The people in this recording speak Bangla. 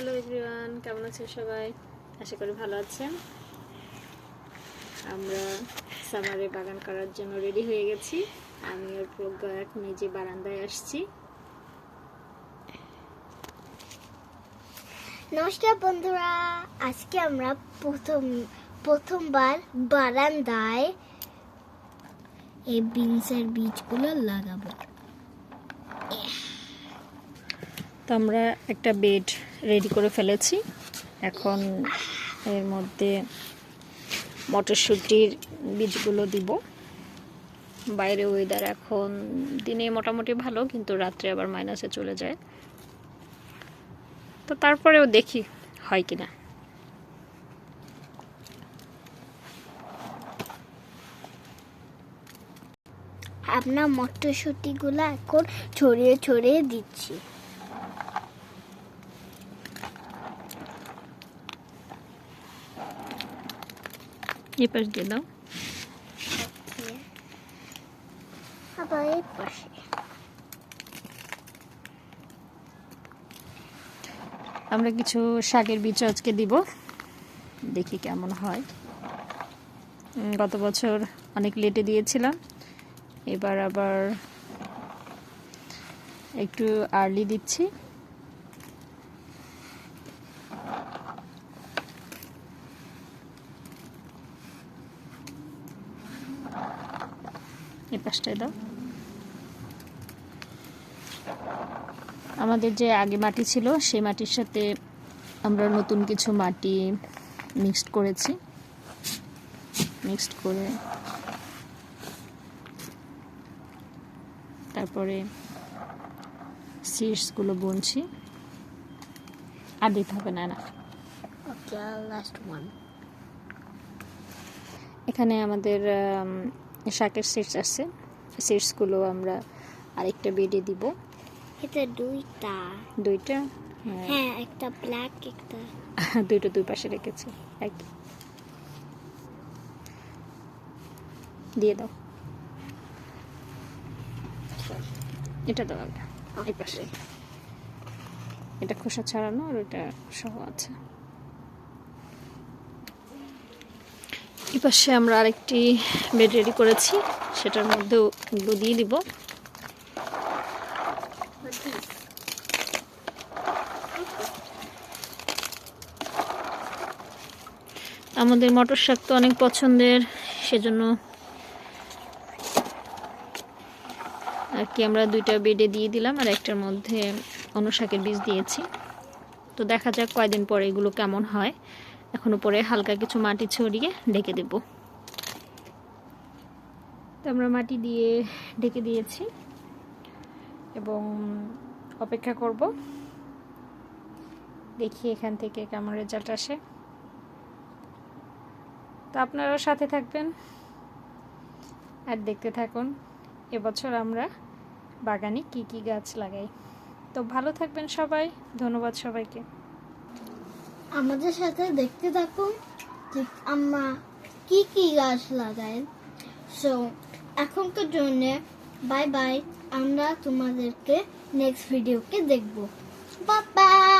হ্যালো এভরিওয়ান কেমন আছেন সবাই? আশা করি ভালো আছেন। আমরা সামারে বাগান করার জন্য রেডি হয়ে গেছি। আমি ওর প্রজ্ঞা এক নিজে বারান্দায় আসছি। নমস্কার বন্ধুরা। আজকে আমরা প্রথম প্রথমবার বারান্দায় এই বিনসের বীজগুলো লাগাবো। তো আমরা একটা বেড রেডি করে ফেলেছি। এখন এর মধ্যে মটরশুঁটির বীজগুলো দিব। বাইরে ওয়েদার এখন দিনে মোটামুটি ভালো, কিন্তু রাত্রে আবার মাইনাসে চলে যায়। তো তারপরেও দেখি হয় কি না আমরা মটরশুঁটিগুলো এখন ছড়িয়ে ছড়িয়ে দিচ্ছি। এই পাশ দিয়ে দাও আবার এই পাশে আমরা কিছু শাকের বীজ আজকে দিব দেখি কেমন হয় গত বছর অনেক লেটে দিয়েছিলাম। এবার আবার একটু আর্লি দিচ্ছি। এই পাশটায় দাও। আমাদের যে আগে মাটি ছিল সেই মাটির সাথে আমরা নতুন কিছু মাটি মিক্সড করেছি। মিক্সড করে তারপরে সিডসগুলো বুনছি। আর দিতে হবে না না। লাস্ট ওয়ান এখানে আমাদের আম, শাকের সিডস আছে। সিডসগুলো আমরা আরেকটা বেডে দিব। এটা দুইটা। দুইটা? হ্যাঁ, হ্যাঁ একটা ব্ল্যাক একটা দুইটা দুই পাশে রেখেছি। এক। দিয়ে দাও। এটা দাও আগে এই পাশে। এটা খোসা ছাড়ানো আর ওটা সহ আছে। এই পাশে আমরা আরেকটি বেড রেডি করেছি, সেটার মধ্যেও এগুলো দিয়ে দিব। আমাদের মটর শাক তো অনেক পছন্দের, সেজন্য আর কি আমরা দুইটা বেডে দিয়ে দিলাম, আর একটার মধ্যে অন্য শাকের বীজ দিয়েছি। তো দেখা যাক কয়দিন পরে এগুলো কেমন হয়। এখন উপরে হালকা কিছু মাটি ছড়িয়ে ঢেকে দেব। তো আমরা মাটি দিয়ে ঢেকে দিয়েছি এবং অপেক্ষা করব। দেখি এখান থেকে কেমন রেজাল্ট আসে। তো আপনারাও সাথে থাকবেন আর দেখতে থাকুন এবছর আমরা বাগানে কি কি গাছ লাগাই। তো ভালো থাকবেন সবাই, ধন্যবাদ সবাইকে। আমাদের সাথে দেখতে থাকুন যে আমরা কি কি গাছ লাগাই। সো এখনকার জন্য বাই বাই আমরা তোমাদেরকে নেক্সট ভিডিওকে দেখব। বাই